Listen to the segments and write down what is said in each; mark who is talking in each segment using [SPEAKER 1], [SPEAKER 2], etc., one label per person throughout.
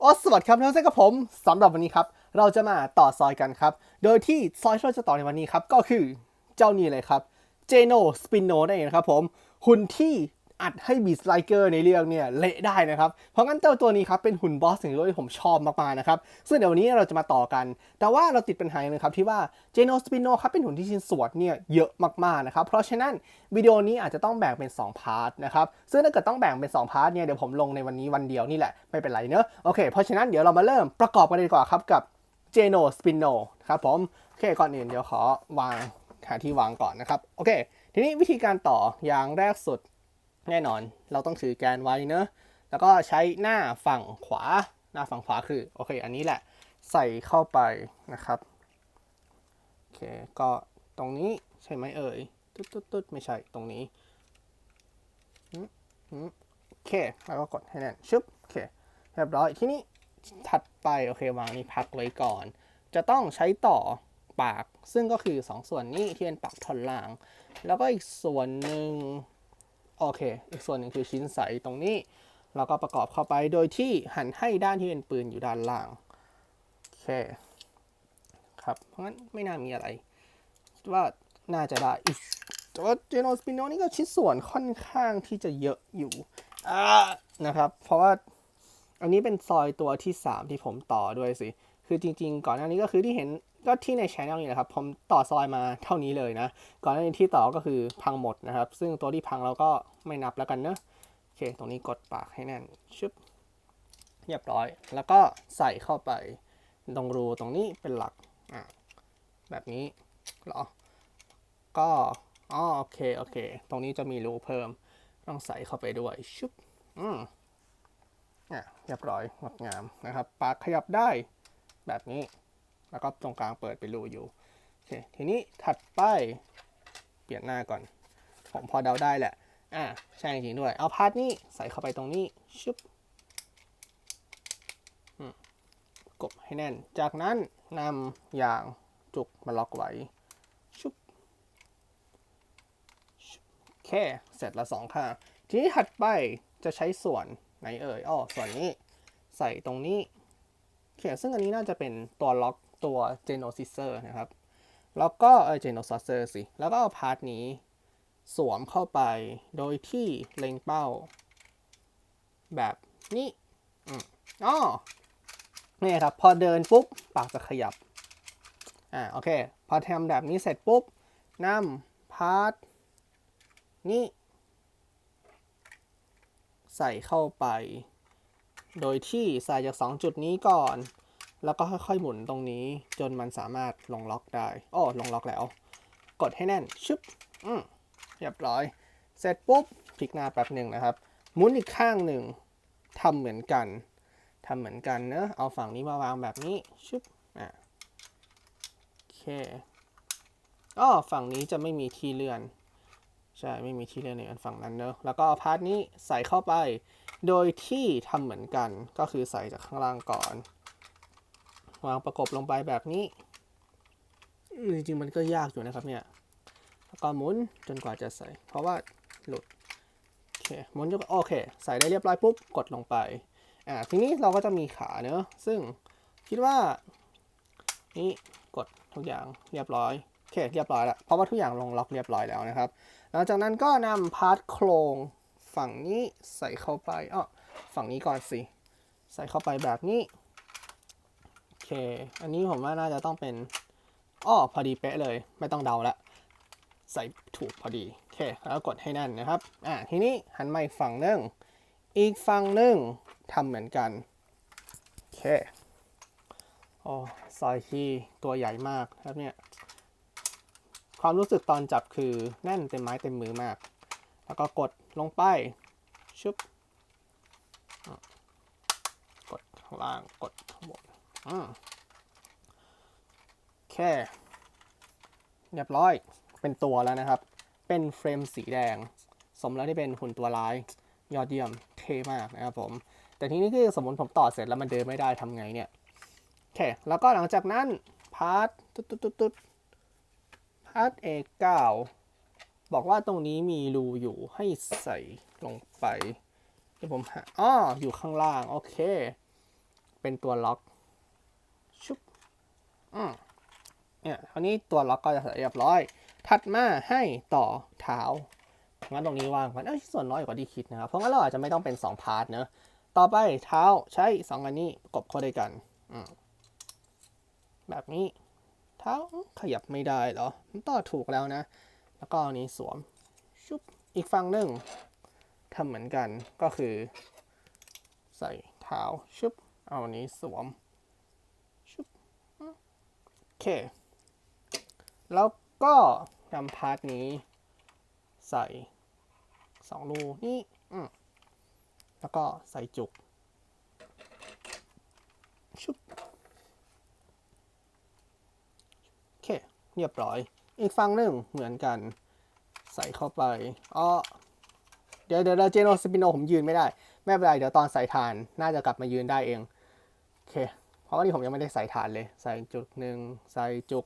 [SPEAKER 1] โอ้สวัสดีครับท่านผู้กับผมสำหรับวันนี้ครับ เราจะมาต่อซอยกันครับ โดยที่ซอยที่เราจะต่อในวันนี้ครับ ก็คือเจ้านี่เลยครับเจโนสปินโนนั่นเองนะครับผม หุ่นที่ อัดให้บีสไลเกอร์ในเรื่องเนี่ยเละได้นะครับ เพราะงั้นเจ้าตัวนี้ครับเป็นหุ่นบอสสิ่งที่ผมชอบมากๆนะครับ ซึ่งเดี๋ยววันนี้เราจะมาต่อกัน แต่ว่าเราติดปัญหาอย่างนึงครับที่ว่าเจโนสปินโนครับเป็นหุ่นที่ชิ้นส่วนเนี่ยเยอะมากๆนะครับ เพราะฉะนั้นวิดีโอนี้อาจจะต้องแบ่งเป็น 2 พาร์ทนะครับ ซึ่งถ้าเกิดต้องแบ่งเป็น 2 พาร์ทเนี่ยเดี๋ยวผมลงในวันนี้วันเดียวนี่แหละไม่เป็นไรเนอะโอเคเพราะฉะนั้นเดี๋ยวเรามาเริ่มประกอบกันเลยดีกว่าครับกับเจโนสปินโนครับผมโอเคก่อนอื่นเดี๋ยวขอวางหาที่วางก่อนนะครับโอเค ทีนี้วิธีการต่ออย่างแรกสุด แน่นอนเราต้องถือแกนไว้เนอะแล้วก็ใช้หน้าฝั่งขวา หน้าฝั่งขวาคือโอเค อันนี้แหละใส่เข้าไปนะครับโอเคก็ตรงนี้ใช่ไหมเอ่ยตุ๊ดตุ๊ดตุ๊ดไม่ใช่ตรงนี้อืมอืมโอเคแล้วก็กดให้แน่นชึบโอเคเรียบร้อยที่นี้ถัดไปโอเควางนี้พักไว้ก่อน จะต้องใช้ต่อปาก ซึ่งก็คือ 2 ส่วนนี้ที่เป็นปากท่อนล่าง แล้วก็อีกส่วนหนึ่ง โอเค อีกส่วนหนึ่งคือชิ้นใสตรงนี้ เราก็ประกอบเข้าไปโดยที่หันให้ด้านที่เป็นปืนอยู่ด้านล่าง โอเค ครับ เพราะงั้นไม่น่ามีอะไร คิดว่าน่าจะได้แต่ว่าเจโนสปิโนนี่ก็ชิ้นส่วนค่อนข้างที่จะเยอะอยู่นะครับ เพราะว่าอันนี้เป็นซอยตัวที่ 3 ที่ผมต่อด้วยสิ คือจริง ๆ ก่อนหน้านี้ก็คือที่เห็น ก็ที่ในช anel นี่แหละครับผมต่อซอยมาเท่านี้เลยนะ ก่อนหน้านี้ที่ต่อก็คือพังหมดนะครับ ซึ่งตัวที่พังเราก็ไม่นับแล้วกันเนอะโอเค ตรงนี้กดปากให้แน่นชึบเรียบร้อย แล้วก็ใส่เข้าไปตรงรูตรงนี้เป็นหลักอะแบบนี้เหรอ ก็อ๋อโอเคโอเค ตรงนี้จะมีรูเพิ่มต้องใส่เข้าไปด้วยชึบอืมอะเรียบร้อยงดงามนะครับ ปากขยับได้แบบนี้ แล้วก็ตรงกลางเปิดเป็นรูอยู่โอเคทีนี้ถัดไปเปลี่ยนหน้าก่อน ผมพอเดาได้แหละอะใช่จริงด้วย เอาพาร์ทนี้ใส่เข้าไปตรงนี้ชึบกบให้แน่น จากนั้นนำยางจุกมาล็อกไว้ชุบชุบโอเคเสร็จละสองข้างทีนี้ถัดไปจะใช้ส่วนไหนเอ่ยอ๋อส่วนนี้ใส่ตรงนี้โอเคซึ่งอันนี้น่าจะเป็นตัวล็อก ตัว g e n o s i s e r นะครับ แล้วก็เออ g e n o s i s e r สิ แล้วก็เอาพาร์ทนี้สวมเข้าไปโดยที่เล็งเป้า แบบนี้อ๋อนี่ครับ พอเดินปุ๊บ ปากจะขยับ อ่า โอเค พอทำแบบนี้เสร็จปุ๊บนำพาร์ทนี้ ใส่เข้าไป โดยที่ใส่จาก 2 จุดนี้ก่อน แล้วก็ค่อยๆหมุนตรงนี้ จนมันสามารถลงล็อกได้อ้อลงล็อกแล้ว กดให้แน่นชึบอืมเรียบร้อย เสร็จปุ๊บพลิกหน้าแป๊บหนึ่งนะครับ หมุนอีกข้างหนึ่งทำเหมือนกันทำเหมือนกันเนอะเอาฝั่งนี้มาวางแบบนี้ชึบอะโอเคอ้อฝั่งนี้จะไม่มีที่เลื่อนใช่ไม่มีที่เลื่อนในอันฝั่งนั้นเนอะแล้วก็พาร์ทนี้ใส่เข้าไป โดยที่ทำเหมือนกันก็คือใส่จากข้างล่างก่อน วางประกบลงไปแบบนี้ จริงๆมันก็ยากอยู่นะครับเนี่ย แล้วก็หมุนจนกว่าจะใส่ เพราะว่าหลุด โอเค หมุนจนโอเค ใส่ได้เรียบร้อยปุ๊บ กดลงไป อ่า ทีนี้เราก็จะมีขาเนอะซึ่งคิดว่า นี่กดทุกอย่างเรียบร้อย โอเค เรียบร้อยแล้ว เพราะว่าทุกอย่างลงล็อกเรียบร้อยแล้วนะครับ หลังจากนั้นก็นำพาร์ทโครงฝั่งนี้ใส่เข้าไปอ้อฝั่งนี้ก่อนสิ ใส่เข้าไปแบบนี้ เค อันนี้ผมว่าน่าจะต้องเป็นอ้อพอดีเป๊ะเลย ไม่ต้องเดาละ ใส่ถูกพอดี โอเค แล้วกดให้แน่นนะครับ อ่าทีนี้หันมาอีกฝั่งหนึ่งอีกฝั่งหนึ่งทำเหมือนกัน โอเค โอ้ซอยที่ตัวใหญ่มากครับเนี่ย ความรู้สึกตอนจับคือแน่นเต็มไม้เต็มมือมาก แล้วก็กดลงไป ชุบ กดข้างล่าง กดข้างบน อืมโอเคเรียบร้อยเป็นตัวแล้วนะครับ เป็นเฟรมสีแดง สมแล้วที่เป็นหุ่นตัวร้าย ยอดเยี่ยมเท่มากนะครับผม แต่ทีนี้คือสมมติผมต่อเสร็จแล้วมันเดินไม่ได้ทำไงเนี่ยโอเค แล้วก็หลังจากนั้นพาร์ทตุ๊ดตุ๊ดตุ๊ดตุ๊ดพาร์ท A9 บอกว่าตรงนี้มีรูอยู่ให้ใส่ลงไปเดี๋ยวผมหาอ้ออยู่ข้างล่าง โอเค เป็นตัวล็อก อืมเนี่ยคราวนี้ตัวล็อกก็จะเรียบร้อย ถัดมาให้ต่อเท้า งั้นตรงนี้ว่างกันเอ้ยส่วนน้อยกว่าที่คิดนะครับ เพราะงั้นเราอาจจะไม่ต้องเป็น 2 พาร์ทเนอะต่อไปเท้าใช้2อันนี้ประกบเข้าด้วยกัน อืมแบบนี้ เท้าขยับไม่ได้เหรอมันต่อถูกแล้วนะ แล้วก็อันนี้สวม ชุบ อีกฝั่งหนึ่งทำเหมือนกันก็คือ ใส่เท้าชุบ เอาอันนี้สวม เค แล้วก็นำพาร์ทนี้ใส่สองรูนี่อืมแล้วก็ใส่จุก ชุบโอเค เรียบร้อย อีกฝั่งหนึ่งเหมือนกัน ใส่เข้าไปอ๋อเดี๋ยวเดี๋ยวเจโนสปิโนผมยืนไม่ได้ ไม่เป็นไร เดี๋ยวตอนใส่ฐาน น่าจะกลับมายืนได้เอง โอเค เพราะว่านี่ผมยังไม่ได้ใส่ฐานเลย ใส่จุกหนึ่งใส่จุก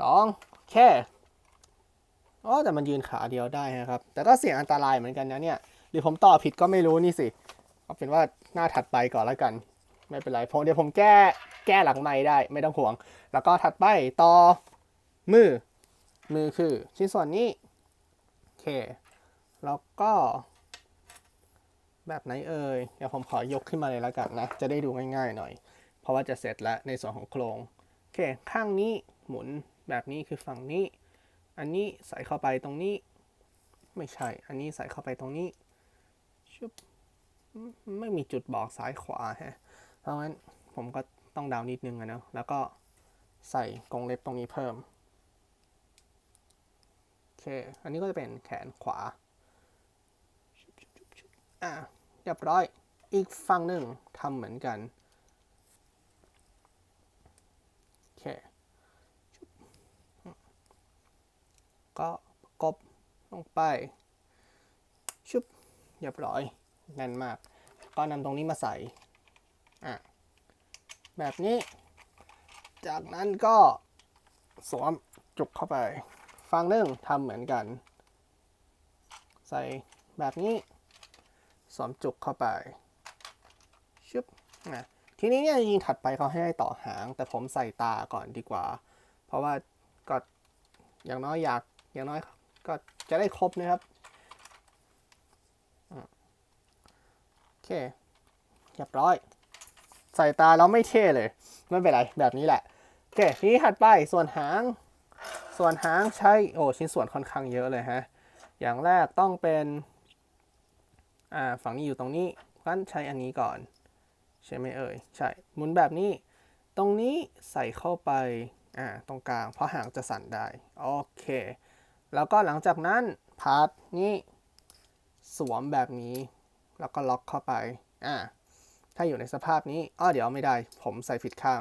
[SPEAKER 1] สองแค่อ๋อแต่มันยืนขาเดียวได้นะครับ แต่ก็เสี่ยงอันตรายเหมือนกันนะเนี่ย หรือผมต่อผิดก็ไม่รู้นี่สิเอาเป็นว่าหน้าถัดไปก่อนแล้วกัน ไม่เป็นไรผมเดี๋ยวผมแก้แก้หลังไม่ได้ไม่ต้องห่วง แล้วก็ถัดไปต่อมือ มือคือชิ้นส่วนนี้โอเค แล้วก็ แบบไหนเอ่ยเดี๋ยวผมขอยกขึ้นมาเลยแล้วกันนะ จะได้ดูง่ายๆหน่อย เพราะว่าจะเสร็จแล้วในส่วนของโครง โอเค ข้างนี้หมุนแบบนี้คือฝั่งนี้ อันนี้ใส่เข้าไปตรงนี้ ไม่ใช่ อันนี้ใส่เข้าไปตรงนี้ ชุบ ไม่มีจุดบอกซ้ายขวาฮะ เพราะงั้นผมก็ต้องดาวนิดนึงอะเนาะ แล้วก็ใส่กรงเล็บตรงนี้เพิ่ม โอเค อันนี้ก็จะเป็นแขนขวา อะเรียบร้อย อีกฝั่งหนึ่งทำเหมือนกัน โอเค ก็ประกบลงไป ชุบ เรียบร้อย แน่นมาก ก็นำตรงนี้มาใส่ อะ แบบนี้ จากนั้นก็สวมจุกเข้าไป ฟังหนึ่งทำเหมือนกัน ใส่แบบนี้ สวมจุกเข้าไปชุบนะทีนี้เนี่ยจริงถัดไปเขาให้ต่อหาง แต่ผมใส่ตาก่อนดีกว่า เพราะว่าก็อย่างน้อยอยากอย่างน้อยก็จะได้ครบนะครับโอเคเรียบร้อย ใส่ตาแล้วไม่เท่เลย ไม่เป็นไร แบบนี้แหละโอเคทีนี้ถัดไปส่วนหาง ส่วนหางใช้โอ้ชิ้นส่วนค่อนข้างเยอะเลยฮะ อย่างแรกต้องเป็น อ่าฝั่งนี้อยู่ตรงนี้งั้นใช้อันนี้ก่อน ใช่ไหมเอ่ย ใช่ หมุนแบบนี้ ตรงนี้ใส่เข้าไป อ่า ตรงกลาง เพราะหางจะสั่นได้ โอเค แล้วก็หลังจากนั้น พาร์ทนี้สวมแบบนี้ แล้วก็ล็อกเข้าไป อ่า ถ้าอยู่ในสภาพนี้ อ้อ เดี๋ยวไม่ได้ ผมใส่ผิดข้าง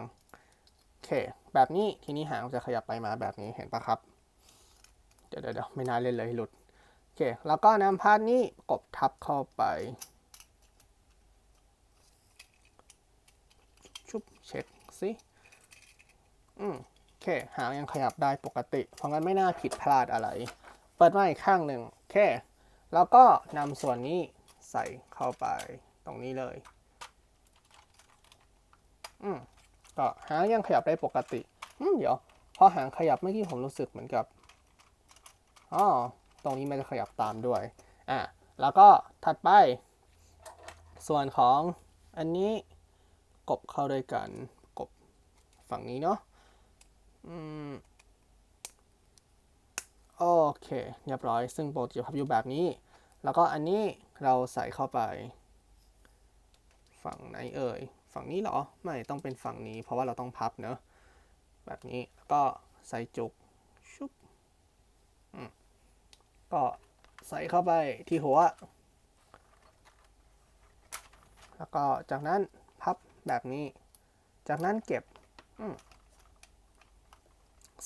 [SPEAKER 1] โอเค แบบนี้ ทีนี้หางจะขยับไปมาแบบนี้ เห็นปะครับ เดี๋ยวเดี๋ยวไม่น่าเล่นเลยหลุด อเค แล้วก็นำพาร์ทนี้กบทับเข้าไปชุบเช็คสิอืมโอเค หางยังขยับได้ปกติ เพราะงั้นไม่น่าผิดพลาดอะไร เปิดมาอีกข้างหนึ่งโอเค แล้วก็นำส่วนนี้ใส่เข้าไปตรงนี้เลย อืมก็หางยังขยับได้ปกติ อืมเดี๋ยว พอหางขยับเมื่อกี้ผมรู้สึกเหมือนกับ อ๋อ ตรงนี้มันจะขยับตามด้วยอะแล้วก็ถัดไป ส่วนของอันนี้กบเข้าด้วยกันกบฝั่งนี้เนาะอืมโอเคเรียบร้อย ซึ่งโปรจะพับอยู่แบบนี้ แล้วก็อันนี้เราใส่เข้าไป ฝั่งไหนเอ่ย ฝั่งนี้เหรอ ไม่ต้องเป็นฝั่งนี้ เพราะว่าเราต้องพับเนอะแบบนี้แล้วก็ใส่จุก ชุบอืม ก็ใส่เข้าไปที่หัว แล้วก็จากนั้นพับแบบนี้ จากนั้นเก็บ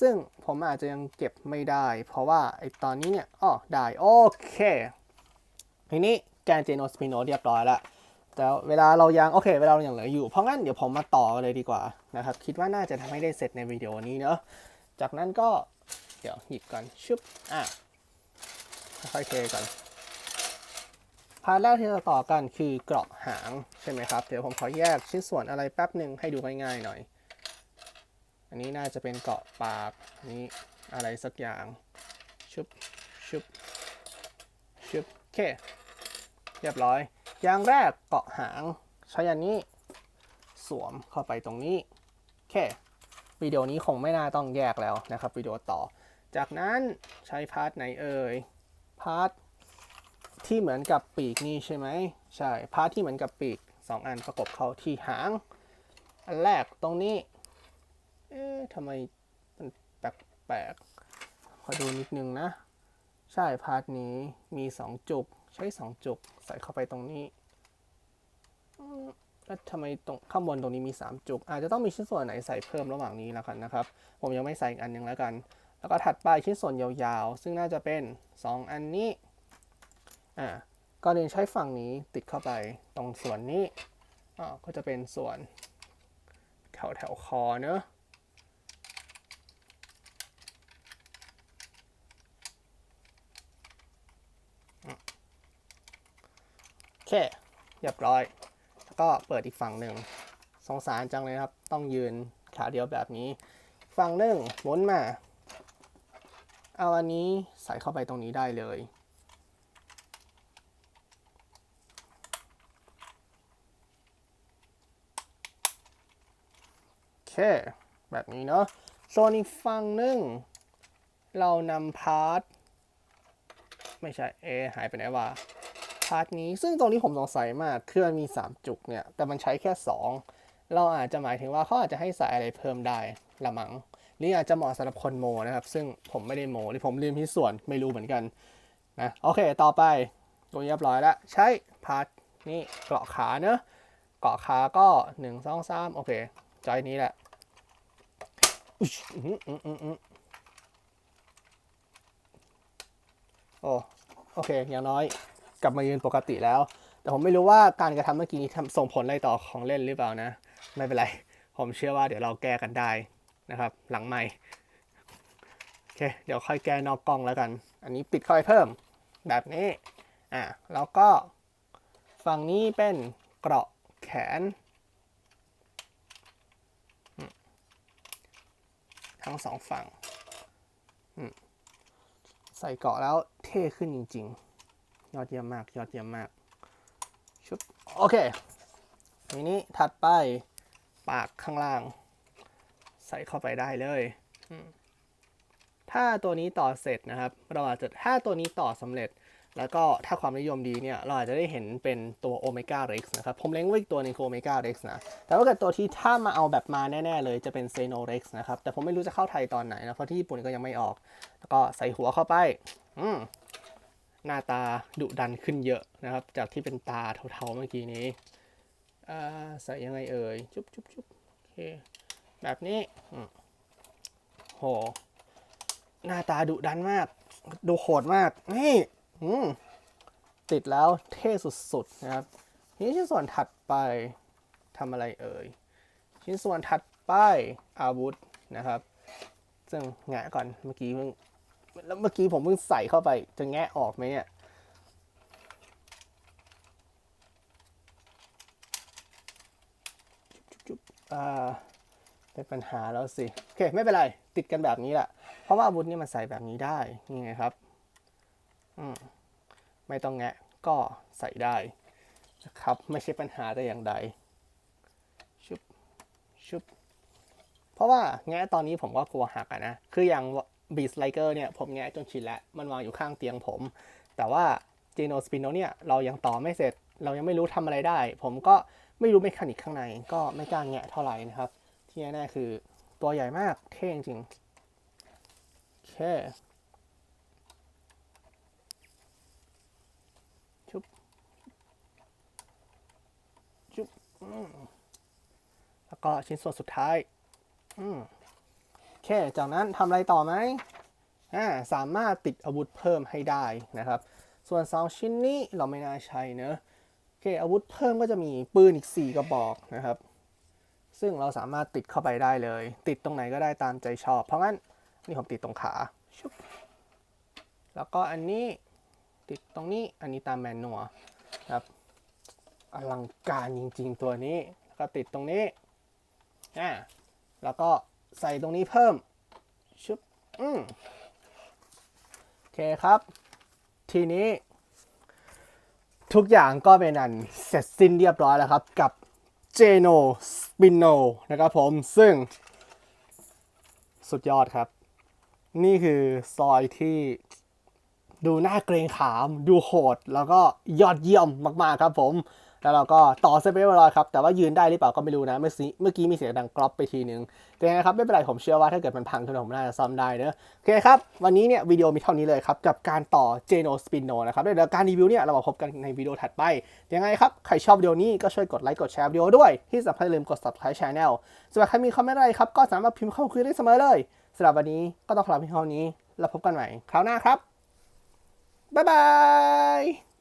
[SPEAKER 1] ซึ่งผมอาจจะยังเก็บไม่ได้ เพราะว่าไอตอนนี้เนี่ยอ๋อได้ โอเคทีนี้แกนเจโนสปิโนเรียบร้อยแล้วแต่เวลาเรายังโอเค เวลาเรายังเหลืออยู่ เพราะงั้นเดี๋ยวผมมาต่อเลยดีกว่านะครับ คิดว่าน่าจะทำให้ได้เสร็จในวิดีโอนี้เนอะจากนั้นก็เดี๋ยวหยิบก่อนชุบอะ ค่อยๆเทก่อนพาร์ทแรกที่เราต่อกันคือเกราะหางใช่ไหมครับ เดี๋ยวผมขอแยกชิ้นส่วนอะไรแป๊บหนึ่งให้ดูง่ายๆหน่อย อันนี้น่าจะเป็นเกราะปากนนี้อะไรสักอย่างชุบชุบชุบโอเคเรียบร้อย อย่างแรกเกาะหางใช้อันนี้สวมเข้าไปตรงนี้โอเควิดีโอนี้คงไม่น่าต้องแยกแล้วนะครับวิดีโอต่อ จากนั้นใช้พาร์ทไหนเอ่ย พาร์ทที่เหมือนกับปีกนี่ใช่ไหมใช่พาร์ทที่เหมือนกับปีกสองอันประกบเข้าที่หาง อันแรกตรงนี้ เอ๊ะทำไมมันแปลกๆขอดูนิดนึงนะ ใช่พาร์ทนี้มี 2 จุก ใช้ 2 จุก ใส่เข้าไปตรงนี้แล้วทำไมตรงข้างบนตรงนี้มี 3 จุก อาจจะต้องมีชิ้นส่วนไหนใส่เพิ่มระหว่างนี้แล้วกันนะครับ ผมยังไม่ใส่อีกอันนึงแล้วกัน แล้วก็ถัดไปชิ้นส่วนยาวๆ ซึ่งน่าจะเป็น 2 อันนี้ อ่าก็เรียนใช้ฝั่งนี้ติดเข้าไปตรงส่วนนี้อ่าก็จะเป็นส่วนแถวแถวคอเนอะโอเคเรียบร้อย แล้วก็เปิดอีกฝั่งหนึ่งสงสารจังเลยครับ ต้องยืนขาเดียวแบบนี้ ฝั่งหนึ่งหมุนมา เอาอันนี้ใส่เข้าไปตรงนี้ได้เลย โอเค แบบนี้เนาะส่วนอีกฝั่งหนึ่ง เรานำพาร์ทไม่ใช่เอหายไปไหนวะพาร์ทนี้ซึ่งตรงนี้ผมสงสัยมากคือมันมี 3 จุกเนี่ย แต่มันใช้แค่ 2 เราอาจจะหมายถึงว่าเขาอาจจะให้ใส่อะไรเพิ่มได้ละมังห รืออาจจะเหมาะสำหรับคนโมนะครับ ซึ่งผมไม่ได้โมหรือผมลืมที่ส่วนไม่รู้เหมือนกันนะโอเคต่อไปตัวนี้เรียบร้อยแล้ว ใช้พาร์ทนี้เกาะขาเนอะเกาะขาก็1 2 3โอเคจอยนี้แหละอืออืออืออือโอ้โอเค อย่างน้อยกลับมายืนปกติแล้ว แต่ผมไม่รู้ว่าการกระทำเมื่อกี้นี้ทำส่งผลอะไรต่อของเล่นหรือเปล่านะ ไม่เป็นไร ผมเชื่อว่าเดี๋ยวเราแก้กันได้ นะครับ หลังใหม่โอเค เดี๋ยวค่อยแก้นอกกล้องแล้วกัน อันนี้ปิดเข้าไปเพิ่มแบบนี้อะแล้วก็ฝั่งนี้เป็นเกราะแขน ทั้งสองฝั่ง ใส่เกราะแล้วเท่ขึ้นจริง ๆ ยอดเยี่ยมมาก ยอดเยี่ยมมากชุบโอเคทีนี้ถัดไปปากข้างล่าง ใส่เข้าไปได้เลยอืมถ้าตัวนี้ต่อเสร็จนะครับ เราอาจจะถ้าตัวนี้ต่อสำเร็จ แล้วก็ถ้าความนิยมดีเนี่ยเราอาจจะได้เห็นเป็นตัวโอเมก้าเร็กซ์นะครับ ผมเล็งไว้อีกตัวหนึงคือโอเมก้าเร็กซ์นะ แต่ว่าเกิดตัวที่ถ้ามาเอาแบบมาแน่ๆเลยจะเป็นเซโนเร็กซ์นะครับ แต่ผมไม่รู้จะเข้าไทยตอนไหนนะ เพราะที่ญี่ปุ่นก็ยังไม่ออก แล้วก็ใส่หัวเข้าไปอืมหน้าตาดุดันขึ้นเยอะนะครับ จากที่เป็นตาเทาๆเมื่อกี้นี้อ่าใส่ยังไงเอ่ย จุ๊บจุ๊บจุ๊บโอเค แบบนี้โห หน้าตาดุดันมาก ดูโหดมาก นี่ติดแล้วเท่สุดๆนะครับ นี้ชิ้นส่วนถัดไปทำอะไรเอ่ย ชิ้นส่วนถัดไปอาวุธนะครับ ซึ่งแงะก่อนเมื่อกี้เพิ่งแล้วเมื่อกี้ผมเพิ่งใส่เข้าไป จะแงะออกไหมเนี่ยจุ๊บอ่า ป็นปัญหาแล้วสิ โอเค ไม่เป็นไร ติดกันแบบนี้แหละ เพราะว่าอาวุธนี่มันใส่แบบนี้ได้นี่ไงครับอืมไม่ต้องแงะก็ใส่ได้นะครับ ไม่ใช่ปัญหาแต่อย่างใดชุบชุบเพราะว่าแงะตอนนี้ผมก็กลัวหักอะนะ คืออย่างบีสไลเกอร์เนี่ยผมแงะจนชินแล้ว มันวางอยู่ข้างเตียงผม แต่ว่าจีโนสปินโนเนี่ยเรายังต่อไม่เสร็จ เรายังไม่รู้ทำอะไรได้ ผมก็ไม่รู้เมคานิกข้างใน ก็ไม่กล้าแงะเท่าไหร่นะครับ ที่แน่ๆคือตัวใหญ่มากเท่จริงๆโอเคชุบชุบอืมแล้วก็ชิ้นส่วนสุดท้ายอืมโอเคจากนั้นทำอะไรต่อไหมอ่าสามารถติดอาวุธเพิ่มให้ได้นะครับ ส่วน 2 ชิ้นนี้เราไม่น่าใช้เนอะโอเคอาวุธเพิ่มก็จะมีปืนอีก 4 กระบอกนะครับ ซึ่งเราสามารถติดเข้าไปได้เลย ติดตรงไหนก็ได้ตามใจชอบ เพราะงั้นนี่ผมติดตรงขาชุบแล้วก็อันนี้ติดตรงนี้อันนี้ตามแมนนวลครับอลังการจริง ๆ ตัวนี้แล้วก็ติดตรงนี้อ่าแล้วก็ใส่ตรงนี้เพิ่มชุบอืมโอเคครับ ทีนี้ ทุกอย่างก็เป็นอันเสร็จสิ้นเรียบร้อยแล้วครับกับ จโนสปินโนนะครับผมซึ่ง สุดยอดครับ นี่คือซอยที่ดูน่าเกรงขาม ดูโหด แล้วก็ยอดเยี่ยมมาก ๆ ครับผม แล้วเราก็ต่อเซตไปเรียบร้อยครับ แต่ว่ายืนได้หรือเปล่าก็ไม่รู้นะ เมื่อกี้เมื่อกี้มีเสียงดังกรอบไปทีนึงแต่ยังไงครับไม่เป็นไรผมเชื่อว่าถ้าเกิดมันพังขึ้นผมน่าจะซ่อมได้เนอะโอเคครับ วันนี้เนี่ยวิดีโอมีเท่านี้เลยครับกับการต่อ Geno Spino นนะครับเดี๋ยวการรีวิวเนี่ยเรามาพบกันในวิดีโอถัดไปยังไงครับใครชอบวิดีโอนี้ก็ช่วยกดไลค์กดแชร์วิดีโอด้วยที่สำคัญลืมกด subscribe channel สำหรับใครมีคอมเมนต์อะไรครับก็สามารถพิมพ์เข้ามาคุยได้เสมอเลยสำหรับวันนี้ก็ต้องขอลาเพียงเท่านี้แล้วพบกันใหม่คราวหน้าครับบ๊ายบาย